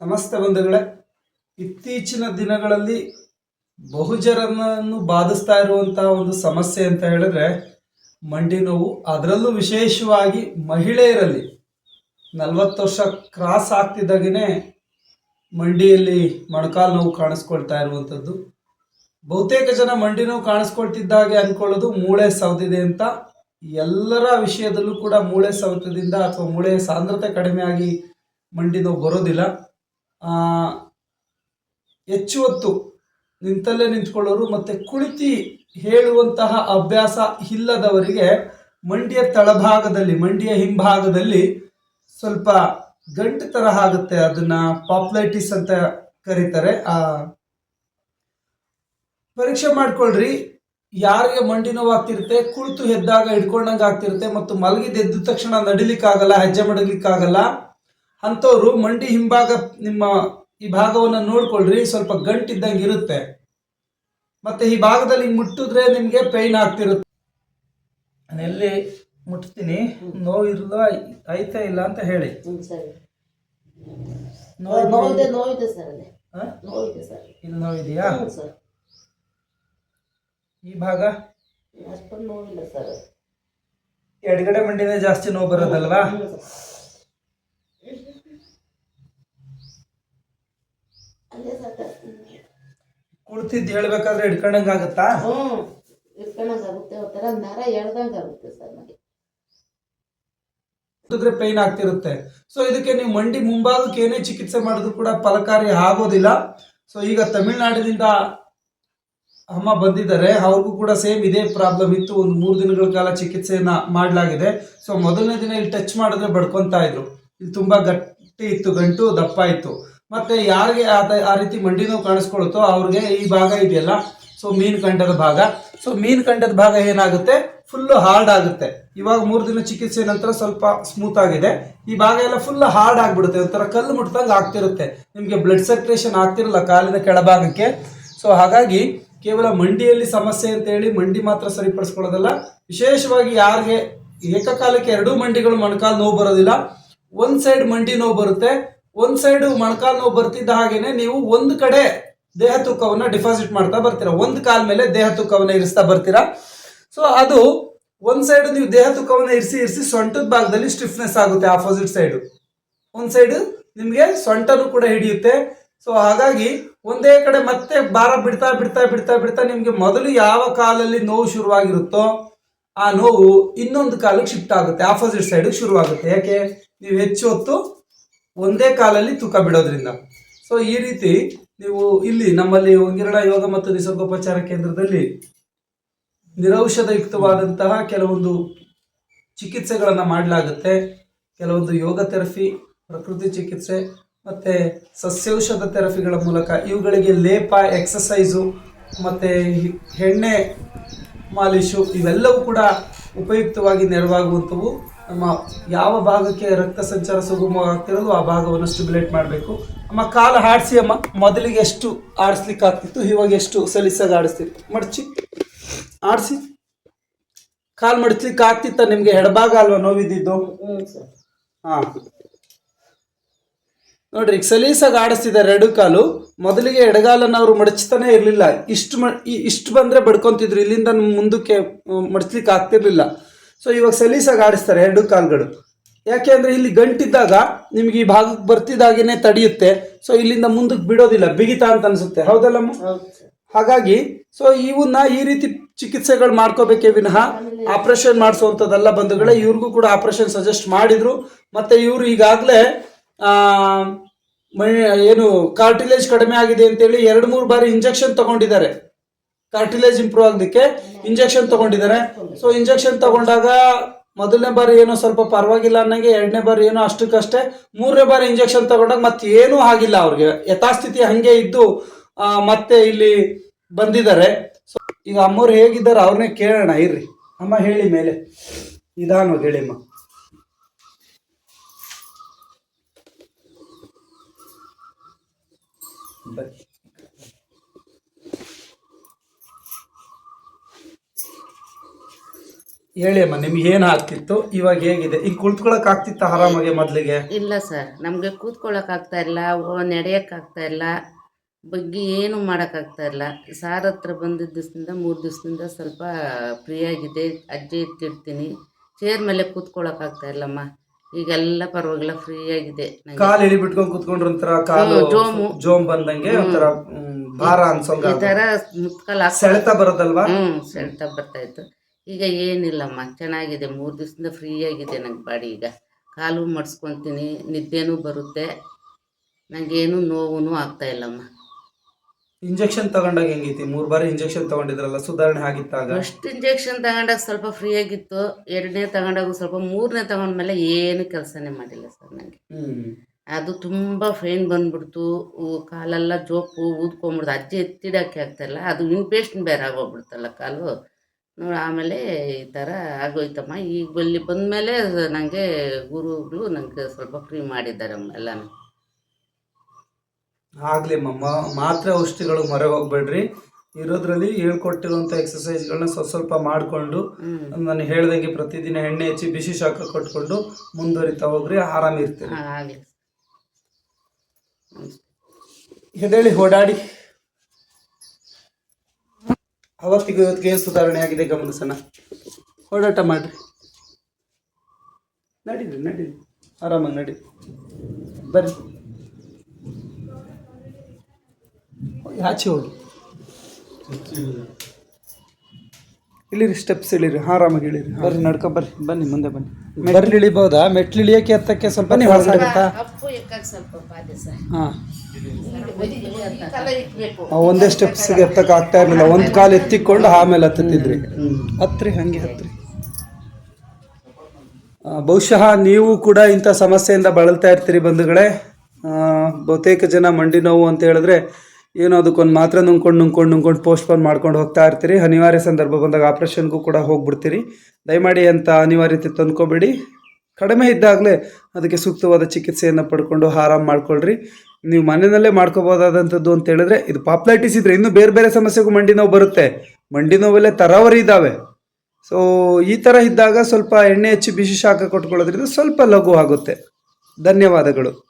ನಮಸ್ತೆ ಬಂಧುಗಳೇ, ಇತ್ತೀಚಿನ ದಿನಗಳಲ್ಲಿ ಬಹುಜನರನ್ನು ಬಾಧಿಸ್ತಾ ಇರುವಂತಹ ಒಂದು ಸಮಸ್ಯೆ ಅಂತ ಹೇಳಿದ್ರೆ, ಮಂಡಿ ನೋವು. ಅದರಲ್ಲೂ ವಿಶೇಷವಾಗಿ ಮಹಿಳೆಯರಲ್ಲಿ ನಲವತ್ತು ವರ್ಷ ಕ್ರಾಸ್ ಆಗ್ತಿದ್ದಾಗೇ ಮಂಡಿಯಲ್ಲಿ ಮೊಣಕಾಲು ನೋವು ಕಾಣಿಸ್ಕೊಳ್ತಾ ಇರುವಂಥದ್ದು ಬಹುತೇಕ ಜನ ಮಂಡಿ ನೋವು ಕಾಣಿಸ್ಕೊಳ್ತಿದ್ದಾಗೆ ಅನ್ಕೊಳ್ಳೋದು ಮೂಳೆ ಸವದಿದೆ ಅಂತ. ಎಲ್ಲರ ವಿಷಯದಲ್ಲೂ ಕೂಡ ಮೂಳೆ ಸವತದಿಂದ ಅಥವಾ ಮೂಳೆಯ ಸಾಂದ್ರತೆ ಕಡಿಮೆಯಾಗಿ ಮಂಡಿ ನೋವು ಬರೋದಿಲ್ಲ. ಹೆಚ್ಚು ಹೊತ್ತು ನಿಂತಲ್ಲೇ ನಿಂತ್ಕೊಳ್ಳೋರು ಮತ್ತೆ ಕುಳಿತಿ ಹೇಳುವಂತಹ ಅಭ್ಯಾಸ ಇಲ್ಲದವರಿಗೆ ಮಂಡಿಯ ತಳಭಾಗದಲ್ಲಿ, ಮಂಡಿಯ ಹಿಂಭಾಗದಲ್ಲಿ ಸ್ವಲ್ಪ ಗಂಟು ತರ ಆಗುತ್ತೆ. ಅದನ್ನ ಪಾಪ್ಯುಲೈಟಿಸ್ ಅಂತ ಕರೀತಾರೆ. ಆ, ಪರೀಕ್ಷೆ ಮಾಡ್ಕೊಳ್ರಿ. ಯಾರಿಗೆ ಮಂಡಿ ನೋವು ಆಗ್ತಿರುತ್ತೆ ಕುಳಿತು ಎದ್ದಾಗ ಹಿಡ್ಕೊಂಡಂಗೆ ಆಗ್ತಿರುತ್ತೆ ಮತ್ತು ಮಲಗಿದ ಎದ್ದ ತಕ್ಷಣ ನಡಿಲಿಕ್ಕಾಗಲ್ಲ, ಹೆಜ್ಜೆ ಮಾಡಲಿಕ್ಕಾಗಲ್ಲ ಅಂಥವ್ರು ಮಂಡಿ ಹಿಂಭಾಗ ನಿಮ್ಮ ಈ ಭಾಗವನ್ನು ನೋಡ್ಕೊಳ್ರಿ ಸ್ವಲ್ಪ ಗಂಟಿದ್ದಂಗೆ ಇರುತ್ತೆ. ಮತ್ತೆ ಈ ಭಾಗದಲ್ಲಿ ಹಿಂಗ್ ಮುಟ್ಟಿದ್ರೆ ನಿಮಗೆ ಪೈನ್ ಆಗ್ತಿರುತ್ತೆ. ನಾನು ಎಲ್ಲಿ ಮುಟ್ತೀನಿ? ನೋವು ಇರಲ್ಲ ಐತೆ ಇಲ್ಲ ಅಂತ ಹೇಳಿ. ಇಲ್ಲಿ ನೋವಿದೆಯಾ? ಈ ಭಾಗ? ಎಡಗಡೆ ಮಂಡಿನೇ ಜಾಸ್ತಿ ನೋವು ಬರೋದಲ್ವಾ ಹ್ಞೂ ಸರ್ ಅಲ್ಲೇ ಕುಳಿತಿದ್ದು ಹೇಳ್ಬೇಕಾದ್ರೆ ಹಿಡ್ಕೊಂಡಂಗೆ ಆಗುತ್ತಾ? ಹ್ಞೂ ಇಟ್ಕೊಂಡಂಗೆ ಆಗುತ್ತೆ. ಒಂಥರ ನರ ಎಳ್ದಂಗೆ ಆಗುತ್ತೆ ಸರ್ ನನಗೆ ಮುಟ್ಟಿದ್ರೆ ಪೈನ್ ಆಗ್ತಿರುತ್ತೆ. ಸೊ ಇದಕ್ಕೆ ನೀವು ಮಂಡಿ ಮುಂಭಾಗಕ್ಕೆ ಏನೇ ಚಿಕಿತ್ಸೆ ಮಾಡಿದ್ರು ಕೂಡ ಫಲಕಾರಿ ಆಗೋದಿಲ್ಲ. ಸೊ ಈಗ ತಮಿಳ್ನಾಡಿನಿಂದ ಅಮ್ಮ ಬಂದಿದ್ದಾರೆ. ಅವ್ರಿಗೂ ಕೂಡ ಸೇಮ್ ಇದೇ ಪ್ರಾಬ್ಲಮ್ ಇತ್ತು. ಒಂದು ಮೂರು ದಿನಗಳ ಕಾಲ ಚಿಕಿತ್ಸೆಯನ್ನ ಮಾಡಲಾಗಿದೆ. ಸೊ ಮೊದಲನೇ ದಿನ ಇಲ್ಲಿ ಟಚ್ ಮಾಡಿದ್ರೆ ಬಡ್ಕೊಂತಾ ಇದ್ರು. ಇಲ್ಲಿ ತುಂಬಾ ಗಟ್ಟಿ ಇತ್ತು ಗಂಟು ದಪ್ಪ ಇತ್ತು. ಮತ್ತೆ ಯಾರಿಗೆ ಆ ರೀತಿ ಮಂಡಿ ನೋವು ಕಾಣಿಸ್ಕೊಳುತ್ತೋ ಅವ್ರಿಗೆ ಈ ಭಾಗ ಇದೆಯಲ್ಲ? ಸೊ ಮೀನ್ ಕಂಠದ ಭಾಗ. ಸೊ ಮೀನ್ ಕಂಠದ ಭಾಗ ಏನಾಗುತ್ತೆ? ಫುಲ್ ಹಾರ್ಡ್ ಆಗುತ್ತೆ. ಇವಾಗ ಮೂರು ದಿನ ಚಿಕಿತ್ಸೆ ನಂತರ ಸ್ವಲ್ಪ ಸ್ಮೂತ್ ಆಗಿದೆ. ಈ ಭಾಗ ಎಲ್ಲ ಫುಲ್ ಹಾರ್ಡ್ ಆಗ್ಬಿಡುತ್ತೆ. ಒಂಥರ ಕಲ್ಲು ಮುಟ್ದಂಗೆ ಆಗ್ತಿರುತ್ತೆ. ನಿಮಗೆ ಬ್ಲಡ್ ಸರ್ಕ್ಯುಲೇಷನ್ ಆಗ್ತಿರಲ್ಲ ಕಾಲಿನ ಕೆಳಭಾಗಕ್ಕೆ. ಸೊ ಹಾಗಾಗಿ ಕೇವಲ ಮಂಡಿಯಲ್ಲಿ ಸಮಸ್ಯೆ ಅಂತ ಹೇಳಿ ಮಂಡಿ ಮಾತ್ರ ಸರಿಪಡಿಸ್ಕೊಳ್ಳೋದಲ್ಲ. ವಿಶೇಷವಾಗಿ ಯಾರಿಗೆ ಏಕಕಾಲಕ್ಕೆ ಎರಡೂ ಮಂಡಿಗಳು ಮೊಣಕಾಲು ನೋವು ಬರೋದಿಲ್ಲ. ಒಂದು ಸೈಡ್ ಮಂಡಿ ನೋವು ಬರುತ್ತೆ. ಒಂದ್ ಸೈಡ್ ಮೊಣಕಾಲು ನೋವು ಬರ್ತಿದ್ದ ಹಾಗೇನೆ ನೀವು ಒಂದು ಕಡೆ ದೇಹ ತೂಕವನ್ನ ಡಿಪಾಸಿಟ್ ಮಾಡ್ತಾ ಬರ್ತೀರಾ. ಒಂದ್ ಕಾಲ್ ಮೇಲೆ ದೇಹ ತೂಕವನ್ನ ಇರಿಸ್ತಾ ಬರ್ತೀರಾ. ಸೊ ಅದು ಒಂದ್ ಸೈಡ್ ನೀವು ದೇಹ ತೂಕವನ್ನ ಇರಿಸಿ ಇರಿಸಿ ಸೊಂಟದ ಭಾಗದಲ್ಲಿ ಸ್ಟಿಫ್ನೆಸ್ ಆಗುತ್ತೆ ಆಪೋಸಿಟ್ ಸೈಡ್ ಒಂದ್ ಸೈಡ್ ನಿಮ್ಗೆ ಸೊಂಟನು ಕೂಡ ಹಿಡಿಯುತ್ತೆ. ಸೊ ಹಾಗಾಗಿ ಒಂದೇ ಕಡೆ ಮತ್ತೆ ಭಾರ ಬಿಡ್ತಾ ಬಿಡ್ತಾ ಬಿಡ್ತಾ ಬಿಡ್ತಾ ನಿಮ್ಗೆ ಮೊದಲು ಯಾವ ಕಾಲಲ್ಲಿ ನೋವು ಶುರುವಾಗಿರುತ್ತೋ ಆ ನೋವು ಇನ್ನೊಂದು ಕಾಲಕ್ಕೆ ಶಿಫ್ಟ್ ಆಗುತ್ತೆ. ಆಪೋಸಿಟ್ ಸೈಡ್ ಶುರುವಾಗುತ್ತೆ. ಯಾಕೆ? ನೀವು ಹೆಚ್ಚು ಹೊತ್ತು ಒಂದೇ ಕಾಲಲ್ಲಿ ತೂಕ ಬಿಡೋದ್ರಿಂದ. ಸೊ ಈ ರೀತಿ ನೀವು ಇಲ್ಲಿ ನಮ್ಮಲ್ಲಿ ಒಂಗಿರಣ ಯೋಗ ಮತ್ತು ನಿಸರ್ಗೋಪಚಾರ ಕೇಂದ್ರದಲ್ಲಿ ನಿರೌಷಧಯುಕ್ತವಾದಂತಹ ಕೆಲವೊಂದು ಚಿಕಿತ್ಸೆಗಳನ್ನು ಮಾಡಲಾಗುತ್ತೆ. ಕೆಲವೊಂದು ಯೋಗ ಥೆರಪಿ, ಪ್ರಕೃತಿ ಚಿಕಿತ್ಸೆ ಮತ್ತು ಸಸ್ಯೌಷಧ ಥೆರಪಿಗಳ ಮೂಲಕ ಇವುಗಳಿಗೆ ಲೇಪ, ಎಕ್ಸಸೈಸು ಮತ್ತು ಎಣ್ಣೆ ಮಾಲಿಶು ಇವೆಲ್ಲವೂ ಕೂಡ ಉಪಯುಕ್ತವಾಗಿ ನೆರವಾಗುವಂಥವು ನಮ್ಮ ಯಾವ ಭಾಗಕ್ಕೆ ರಕ್ತ ಸಂಚಾರ ಸುಗಮ ಆಗ್ತಿರೋದು ಆ ಭಾಗವನ್ನು ಸ್ಟಿಮ್ಯುಲೇಟ್ ಮಾಡಬೇಕು. ಅಮ್ಮ ಕಾಲು ಹಾಡಿಸಿ ಅಮ್ಮ ಮೊದಲಿಗೆ ಎಷ್ಟು ಆಡಿಸ್ಲಿಕ್ಕೆ ಆಗ್ತಿತ್ತು ಇವಾಗ ಎಷ್ಟು ಸಲೀಸಾಗಿ ಆಡಿಸ್ತೀರಿ? ಮಡಚಿ. ಆಡಿಸಿ. ಕಾಲು ಮಡಚ್ಲಿಕ್ಕೆ ಆಗ್ತಿತ್ತ ನಿಮಗೆ? ಎಡಭಾಗ ಅಲ್ವಾ ನೋವಿದ್ದಿದ್ದು? ಹಾಂ. ನೋಡ್ರಿ ಈಗ ಸಲೀಸಾಗಿ ಆಡಿಸ್ತಿದ್ದಾರೆ ಎರಡು ಕಾಲು ಮೊದಲಿಗೆ ಎಡಗಾಲನ್ನು ಅವರು ಮಡಚ್ತಾನೆ ಇರಲಿಲ್ಲ. ಇಷ್ಟು ಮ ಇಷ್ಟು ಬಂದರೆ ಬಡ್ಕೊತಿದ್ರು. ಇಲ್ಲಿಂದ ಮುಂದಕ್ಕೆ ಮಡಿಸ್ಲಿಕ್ಕೆ ಮಡಚ್ಲಿಕ್ಕೆ ಆಗ್ತಿರ್ಲಿಲ್ಲ ಸೊ ಇವಾಗ ಸಲೀಸಾಗಿ ಆಡಿಸ್ತಾರೆ ಎರಡು ಕಾಲುಗಳು. ಯಾಕೆ ಅಂದರೆ ಇಲ್ಲಿ ಗಂಟಿದ್ದಾಗ ನಿಮ್ಗೆ ಈ ಭಾಗಕ್ಕೆ ಬರ್ತಿದ್ದಾಗೇನೆ ತಡೆಯುತ್ತೆ. ಸೊ ಇಲ್ಲಿಂದ ಮುಂದಕ್ಕೆ ಬಿಡೋದಿಲ್ಲ. ಬಿಗಿತಾ ಅಂತ ಅನಿಸುತ್ತೆ. ಹೌದಲ್ಲ ಹೌದು ಹಾಗಾಗಿ ಸೊ ಇವನ್ನ ಈ ರೀತಿ ಚಿಕಿತ್ಸೆಗಳು ಮಾಡ್ಕೋಬೇಕೇ ವಿನಃ ಆಪರೇಷನ್ ಮಾಡಿಸುವಂಥದ್ದೆಲ್ಲ ಬಂಧುಗಳೇ ಇವ್ರಿಗೂ ಕೂಡ ಆಪರೇಷನ್ ಸಜೆಸ್ಟ್ ಮಾಡಿದ್ರು. ಮತ್ತೆ ಇವರು ಈಗಾಗಲೇ ಏನು ಕಾರ್ಟಿಲೇಜ್ ಕಡಿಮೆ ಆಗಿದೆ ಅಂತೇಳಿ ಎರಡು ಮೂರು ಬಾರಿ ಇಂಜೆಕ್ಷನ್ ತಗೊಂಡಿದ್ದಾರೆ. ಕಾರ್ಟಿಲೇಜ್ ಇಂಪ್ರೂವ್ ಆಗಲಿಕ್ಕೆ ಇಂಜೆಕ್ಷನ್ ತಗೊಂಡಿದ್ದಾರೆ. ಸೊ ಇಂಜೆಕ್ಷನ್ ತಗೊಂಡಾಗ ಮೊದಲನೇ ಬಾರಿ ಏನೋ ಸ್ವಲ್ಪ ಪರವಾಗಿಲ್ಲ ಅನ್ನಂಗೆ, ಎರಡನೇ ಬಾರಿ ಏನೋ ಅಷ್ಟಕ್ಕಷ್ಟೇ ಮೂರನೇ ಬಾರಿ ಇಂಜೆಕ್ಷನ್ ತಗೊಂಡಾಗ ಮತ್ತೆ ಏನೂ ಆಗಿಲ್ಲ ಅವ್ರಿಗೆ. ಯಥಾಸ್ಥಿತಿ ಹಂಗೆ ಇದ್ದು ಮತ್ತೆ ಇಲ್ಲಿ ಬಂದಿದ್ದಾರೆ. ಸೊ ಈಗ ಅಮ್ಮವ್ರು ಹೇಗಿದ್ದಾರೆ ಅವ್ರನ್ನೇ ಕೇಳೋಣ, ಇರ್ರಿ. ಅಮ್ಮ ಹೇಳಿ ಮೇಲೆ. ನಿಧಾನ ಹೇಳಿಮ್ಮ ಬರ್ರಿ. ಹೇಳಿ ಅಮ್ಮ ನಿಮ್ಗೆ ಏನು ಆಗ್ತಿತ್ತು? ಇವಾಗ ಹೇಗಿದೆ? ಈಗ ಕುಳಿತುಕೊಳಕ್ ಆಗ್ತಿತ್ತ ಆರಾಮಾಗಿ ಮೊದಲಿಗೆ? ಇಲ್ಲ ಸರ್ ನಮಗೆ ಕೂತ್ಕೊಳ್ಳೋಕೆ ಆಗ್ತಾ ಇಲ್ಲ ನಡೆಯಕ್ಕೆ ಆಗ್ತಾ ಇಲ್ಲ ಬಗ್ಗೆ ಏನು ಮಾಡೋಕ್ಕಾಗ್ತಾ ಇಲ್ಲ. ಸಾರ್ ಹತ್ರ ಬಂದಿದ್ದ ದಿವಸದಿಂದ ಮೂರು ದಿವಸದಿಂದ ಸ್ವಲ್ಪ ಫ್ರೀ ಆಗಿದೆ ಅಜ್ಜಿ ಇಟ್ಟಿರ್ತೀನಿ ಚೇರ್ ಮೇಲೆ ಕೂತ್ಕೊಳ್ಳೋಕೆ ಆಗ್ತಾ ಇಲ್ಲಮ್ಮ. ಈಗೆಲ್ಲ ಪರವಾಗಿಲ್ಲ ಫ್ರೀ ಆಗಿದೆ. ನಂಗೆ ಕಾಲು ಇಳಿ ಬಿಟ್ಕೊಂಡ್ ಕುತ್ಕೊಂಡ್ರೆ ಒಂಥರ ಕಾಲು ಹ್ಮ್, ಜೋಮು. ಜೋಮ್ ಬಂದಂಗೆ ಒಂಥರ ಹ್ಮ್, ಭಾರ ಅನ್ಸೋಂಗ ಈ ಮುತ್ಕಲ್ ಸೆಳೆತ ಬರೋದಲ್ವಾ ಹ್ಞೂ ಸೆಳೆತ ಬರ್ತಾ ಇತ್ತು. ಈಗ ಏನಿಲ್ಲಮ್ಮ ಚೆನ್ನಾಗಿದೆ. ಮೂರು ದಿವಸದಿಂದ ಫ್ರೀ ಆಗಿದೆ ನಂಗೆ ಬಾಡಿ ಈಗ. ಕಾಲು ಮಡ್ಸ್ಕೊತೀನಿ ನಿದ್ದೆನೂ ಬರುತ್ತೆ. ನನಗೇನು ನೋವು ಆಗ್ತಾ ಇಲ್ಲಮ್ಮ. ಇಂಜೆಕ್ಷನ್ ತಗೊಂಡಾಗ ಹೆಂಗೈತಿ? ಮೂರು ಬಾರಿ ಇಂಜೆಕ್ಷನ್ ತಗೊಂಡಿದ್ರಲ್ಲ ಸುಧಾರಣೆ ಆಗಿತ್ತಾಗ? ಫಸ್ಟ್ ಇಂಜೆಕ್ಷನ್ ತಗೊಂಡಾಗ ಸ್ವಲ್ಪ ಫ್ರೀ ಆಗಿತ್ತು. ಎರಡನೇ ತಗೊಂಡಾಗ ಸ್ವಲ್ಪ ಮೂರನೇ ತಗೊಂಡ್ಮೇಲೆ ಏನು ಕೆಲಸನೇ ಮಾಡಿಲ್ಲ ಸರ್ ನನಗೆ ಅದು ತುಂಬ ಫೈನ್ ಬಂದ್ಬಿಡ್ತು. ಕಾಲೆಲ್ಲ ಜೋಪು ಊದ್ಕೊಂಬಿಡ್ತು ಅಜ್ಜಿ ಎತ್ತಿಡೋಕ್ಕೆ ಆಗ್ತಾಯಿಲ್ಲ ಅದು ಇನ್ಪೇಷನ್ ಬೇರೆ ಆಗೋಗ್ಬಿಡ್ತಲ್ಲ ಕಾಲು. ನೋಡಿ ಆಮೇಲೆ ಈ ಥರ ಆಗೋಯ್ತಮ್ಮ. ಈಗ ಬಲ್ಲಿ ಬಂದಮೇಲೆ ನನಗೆ ಗುರುಗಳು ನನಗೆ ಸ್ವಲ್ಪ ಫ್ರೀ ಮಾಡಿದ್ದಾರೆ ಎಲ್ಲನೂ. ಆಗಲಿ ಅಮ್ಮ ಮಾತ್ರೆ ಔಷಧಿಗಳು ಮೊರೆ ಹೋಗ್ಬೇಡ್ರಿ. ಇರೋದ್ರಲ್ಲಿ ಹೇಳ್ಕೊಟ್ಟಿರುವಂಥ ಎಕ್ಸಸೈಸ್ಗಳನ್ನ ಸ್ವಲ್ಪ ಸ್ವಲ್ಪ ಮಾಡಿಕೊಂಡು ನಾನು ಹೇಳ್ದಂಗೆ ಪ್ರತಿದಿನ ಎಣ್ಣೆ ಹಚ್ಚಿ ಬಿಸಿ ಶಾಖ ಕೊಟ್ಕೊಂಡು ಮುಂದುವರಿತಾ ಹೋಗ್ರಿ ಆರಾಮ ಇರ್ತೀರಿ. ಹಾಂ ಆಗಲಿ. ಹೆದೇಳಿ ಓಡಾಡಿ. ಅವತ್ತಿಗೆ ಇವತ್ತಿಗೆ ಏನು ಸುಧಾರಣೆ ಆಗಿದೆ ಗಮನಿಸೋಣ. ಓಡಾಟ ಮಾಡಿರಿ. ನಡೀರಿ ನಡೀರಿ. ಆರಾಮಾಗಿ ನಡೀರಿ. ಬರ್ರಿ. ಆಚೆ ಹೋಗಿ. ಇಳಿರಿ ಸ್ಟೆಪ್ಸ್ ಇಳಿರಿ ಆರಾಮಾಗಿ ಇಳಿರಿ ಬರ್ರಿ ನಡ್ಕೊ ಬರ್ರಿ. ಬನ್ನಿ ಮುಂದೆ ಬನ್ನಿ. ಬರ್ರಿ ಇಳಿಬೋದಾ? ಮೆಟ್ಲು ಇಳಿಯಕ್ಕೆ ಹತ್ತಕ್ಕೆ ಸ್ವಲ್ಪ ಬನ್ನಿ ಹೊರಸಾಗತ್ತಾ ಅಪ್ಪು ಎಕ್ಕಕ್ಕೆ ಸ್ವಲ್ಪ ಬಾಧೆ ಸರ್. ಹಾಂ. ಒಂದೇ ಸ್ಟೆಪ್ಸ್ಗೆ ಎತ್ತಕ್ಕೆ ಆಗ್ತಾ ಇರಲಿಲ್ಲ. ಒಂದು ಕಾಲು ಎತ್ತಿಕೊಂಡು ಆಮೇಲೆ ಹತ್ತಿದ್ರಿ ಹತ್ರಿ ಹಂಗೆ ಹತ್ರಿ. ಬಹುಶಃ ನೀವು ಕೂಡ ಇಂಥ ಸಮಸ್ಯೆಯಿಂದ ಬಳಲ್ತಾ ಇರ್ತೀರಿ ಬಂಧುಗಳೇ. ಆ, ಬಹುತೇಕ ಜನ ಮಂಡಿ ನೋವು ಅಂತ ಹೇಳಿದ್ರೆ ಏನೋ ಅದಕ್ಕೊಂದು ಮಾತ್ರ ನುಂಗ್ಕೊಂಡು ನುಂಗ್ಕೊಂಡು ನುಂಗ್ಕೊಂಡು ಪೋಸ್ಟ್ಪೋನ್ ಮಾಡ್ಕೊಂಡು ಹೋಗ್ತಾ ಇರ್ತೀರಿ. ಅನಿವಾರ್ಯ ಸಂದರ್ಭ ಬಂದಾಗ ಆಪ್ರೇಷನ್ಗೂ ಕೂಡ ಹೋಗ್ಬಿಡ್ತೀರಿ. ದಯಮಾಡಿ ಅಂತ ಅನಿವಾರ್ಯತೆ ತಂದ್ಕೋಬೇಡಿ. ಕಡಿಮೆ ಇದ್ದಾಗಲೇ ಅದಕ್ಕೆ ಸೂಕ್ತವಾದ ಚಿಕಿತ್ಸೆಯನ್ನು ಪಡ್ಕೊಂಡು ಆರಾಮ್ ಮಾಡ್ಕೊಳ್ರಿ. ನೀವು ಮನೆಯಲ್ಲೇ ಮಾಡ್ಕೋಬೋದಾದಂಥದ್ದು ಅಂತ ಹೇಳಿದ್ರೆ ಇದು ಪಾಪ್ಲೈಟಿಸ್ ಇದ್ರೆ ಇನ್ನೂ ಬೇರೆ ಬೇರೆ ಸಮಸ್ಯೆಗೂ ಮಂಡಿ ನೋವು ಬರುತ್ತೆ. ಮಂಡಿ ನೋವಲ್ಲೇ ತರಾವರಿ ಇದ್ದಾವೆ ಸೊ ಈ ಥರ ಇದ್ದಾಗ ಸ್ವಲ್ಪ ಎಣ್ಣೆ ಹಚ್ಚಿ ಬಿಸಿ ಶಾಖ ಕೊಟ್ಕೊಳ್ಳೋದ್ರಿಂದ ಸ್ವಲ್ಪ ಲಘು ಆಗುತ್ತೆ. ಧನ್ಯವಾದಗಳು.